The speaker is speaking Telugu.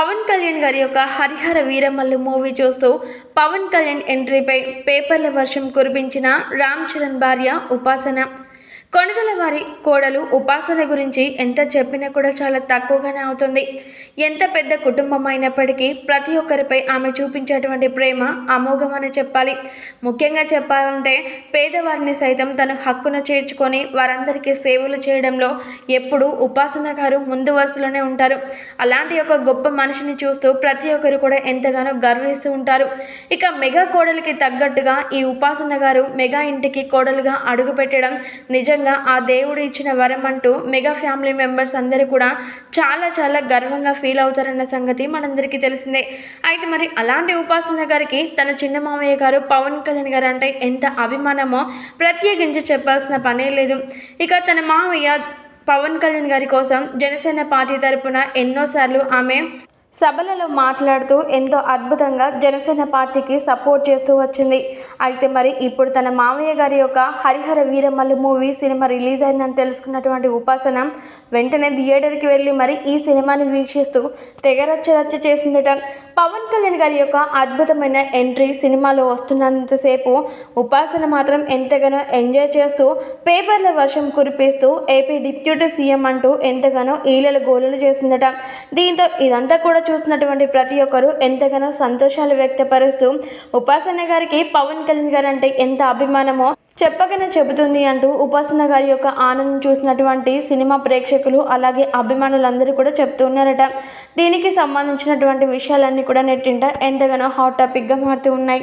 పవన్ కళ్యాణ్ గారి యొక్క హరిహర వీరమల్లు మూవీ చూస్తూ పవన్ కళ్యాణ్ ఎంట్రీపై పేపర్ల వర్షం కురిపించిన రామ్ చరణ్ భార్య ఉపాసన. కొణిదల వారి కోడలు ఉపాసన గురించి ఎంత చెప్పినా కూడా చాలా తక్కువగానే అవుతుంది. ఎంత పెద్ద కుటుంబం అయినప్పటికీ ప్రతి ఒక్కరిపై ఆమె చూపించేటువంటి ప్రేమ అమోఘమని చెప్పాలి. ముఖ్యంగా చెప్పాలంటే పేదవారిని సైతం తన హక్కున చేర్చుకొని వారందరికీ సేవలు చేయడంలో ఎప్పుడూ ఉపాసన గారు ముందు వరుసలోనే ఉంటారు. అలాంటి ఒక గొప్ప మనిషిని చూస్తూ ప్రతి ఒక్కరు కూడా ఎంతగానో గర్విస్తూ ఉంటారు. ఇక మెగా కోడలికి తగ్గట్టుగా ఈ ఉపాసన గారు మెగా ఇంటికి కోడలుగా అడుగుపెట్టడం నిజంగా నిజంగా ఆ దేవుడు ఇచ్చిన వరం అంటూ మెగా ఫ్యామిలీ మెంబర్స్ అందరూ కూడా చాలా చాలా గర్వంగా ఫీల్ అవుతారన్న సంగతి మనందరికీ తెలిసిందే. అయితే మరి అలాంటి ఉపాసన గారికి తన చిన్న మామయ్య గారు పవన్ కళ్యాణ్ గారు అంటే ఎంత అభిమానమో ప్రత్యేకించి చెప్పాల్సిన పనే లేదు. ఇక తన మామయ్య పవన్ కళ్యాణ్ గారి కోసం జనసేన పార్టీ తరపున ఎన్నోసార్లు ఆమె సభలలో మాట్లాడుతూ ఎంతో అద్భుతంగా జనసేన పార్టీకి సపోర్ట్ చేస్తూ వచ్చింది. అయితే మరి ఇప్పుడు తన మామయ్య గారి యొక్క హరిహర వీరమల్లు మూవీ సినిమా రిలీజ్ అయిందని తెలుసుకున్నటువంటి ఉపాసన వెంటనే థియేటర్కి వెళ్ళి మరి ఈ సినిమాని వీక్షిస్తూ తెగ రచ్చ రచ్చ చేసిందట. పవన్ కళ్యాణ్ గారి యొక్క అద్భుతమైన ఎంట్రీ సినిమాలో వస్తున్నంతసేపు ఉపాసన మాత్రం ఎంతగానో ఎంజాయ్ చేస్తూ పేపర్ల వర్షం కురిపిస్తూ ఏపీ డిప్యూటీ సీఎం అంటూ ఎంతగానో ఈలలు గోలలు చేసిందట. దీంతో ఇదంతా కూడా చూస్తున్నటువంటి ప్రతి ఒక్కరూ ఎంతగానో సంతోషాలు వ్యక్తపరుస్తూ ఉపాసన గారికి పవన్ కళ్యాణ్ గారు అంటే ఎంత అభిమానమో చెప్పకనే చెబుతుంది అంటూ ఉపాసన గారి యొక్క ఆనందం చూసినటువంటి సినిమా ప్రేక్షకులు అలాగే అభిమానులందరూ కూడా చెప్తూ ఉన్నారట. దీనికి సంబంధించినటువంటి విషయాలన్నీ కూడా నెట్టింట ఎంతగానో హాట్ టాపిక్గా మారుతూ ఉన్నాయి.